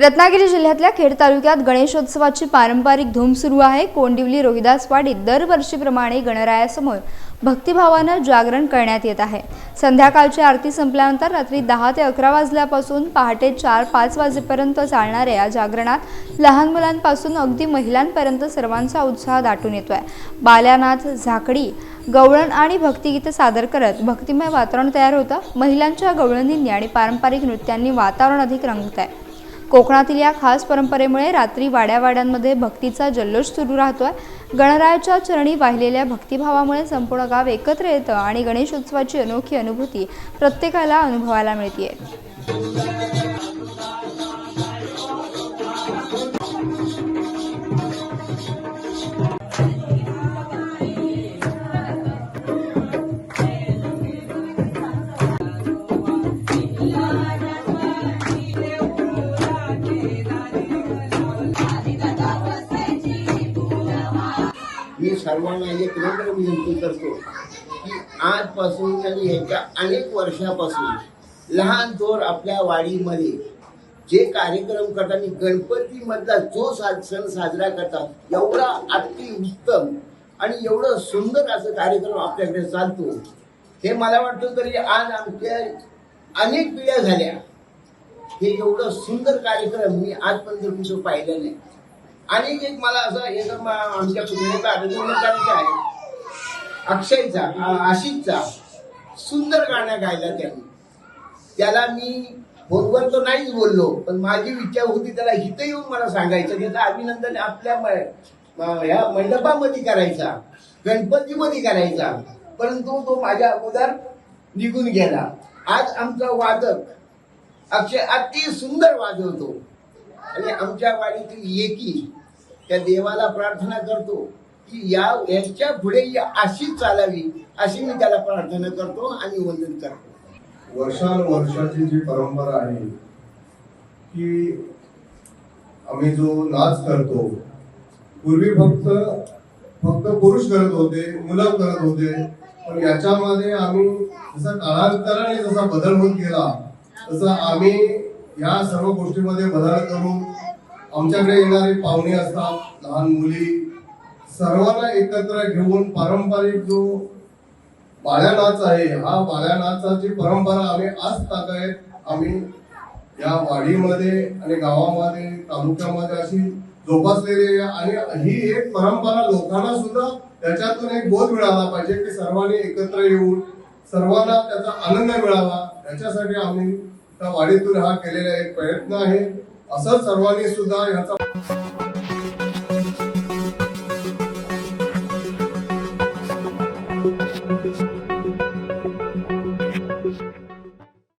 रत्नागिरी जिल्ह्यातल्या खेड तालुक्यात गणेशोत्सवाची पारंपरिक धूम सुरू आहे. कोंडिवली रोहिदासवाडीत दरवर्षीप्रमाणे गणरायासमोर भक्तिभावानं जागरण करण्यात येत आहे. संध्याकाळची आरती संपल्यानंतर रात्री दहा ते अकरा वाजल्यापासून पहाटे चार पाच वाजेपर्यंत चालणाऱ्या या जागरणात लहान मुलांपासून अगदी महिलांपर्यंत सर्वांचा उत्साह दाटून येतोय. बाल्यानाथ झाकडी गवळण आणि भक्तिगीतं सादर करत भक्तिमय वातावरण तयार होतं. महिलांच्या गवळणींनी आणि पारंपरिक नृत्यांनी वातावरण अधिक रंगत आहे कोकणातील या खास परंपरेमुळे रात्री वाड्यावाड्यांमध्ये भक्तीचा जल्लोष सुरू राहतो आहे गणरायाच्या चरणी वाहिलेल्या भक्तिभावामुळे संपूर्ण गाव एकत्र येतं आणि गणेशोत्सवाची अनोखी अनुभूती प्रत्येकाला अनुभवायला मिळते सर्वांना एक नम्र विनंती करतो. की आजपासून आणि ह्याच्या अनेक वर्षापासून लहान थोर आपल्या वाडीमध्ये जे कार्यक्रम करतात आणि गणपतीमधला जो सा सण साजरा करतात एवढा अति उत्तम आणि एवढं सुंदर असं कार्यक्रम आपल्याकडे चालतो. हे मला वाटतं तरी आज आमच्या अनेक पिढ्या झाल्या. हे एवढं सुंदर कार्यक्रम मी आजपर्यंत कुठं पाहिलं नाही. आणि एक मला असं हे तर आमच्या पुतण्याचा अभिनंदन आहे. अक्षयचा आशिषचा सुंदर गाण्या गायला त्यांनी. त्याला मी फोनवर तो नाहीच बोललो पण माझी इच्छा होती त्याला इथं येऊन मला सांगायचं त्याचं अभिनंदन आपल्या म- ह्या मंडपामध्ये करायचा गणपतीमध्ये करायचा. परंतु तो माझ्या अगोदर निघून गेला. आज आमचा वादक अक्षय अति सुंदर वाजवतो. आणि आमच्या वाडीतील एकी त्या देवाला प्रार्थना करतो की या याच्यापुढे अशी चालावी अशी मी त्याला प्रार्थना करतो आणि वंदन करतो. वर्षानुवर्षाची जी परंपरा आहे की आम्ही जो नाच करतो पूर्वी फक्त फक्त पुरुष करत होते मुलं करत होते पण याच्यामध्ये आम्ही जसा काळांतराने जसा बदल होत गेला तसं आम्ही या सर्व गोष्टीमध्ये बदल करून आमच्याकडे येणारे पाहुणे असतात लहान मुली. सर्वांना एकत्र घेऊन पारंपरिक जो बाळ्यानाच आहे हा बाळ्यानाचाची परंपरा आम्ही आज ताकद आम्ही या वाडीमध्ये आणि गावामध्ये तालुक्यामध्ये अशी जोपासलेली आहे. आणि ही एक परंपरा लोकांना सुद्धा त्याच्यातून एक बोध मिळाला पाहिजे की सर्वांनी एकत्र येऊन सर्वांना त्याचा आनंद मिळावा. याच्यासाठी आम्ही त्या वाडीतून हा केलेला एक प्रयत्न आहे. असं सर्वांनी सुद्धा याचा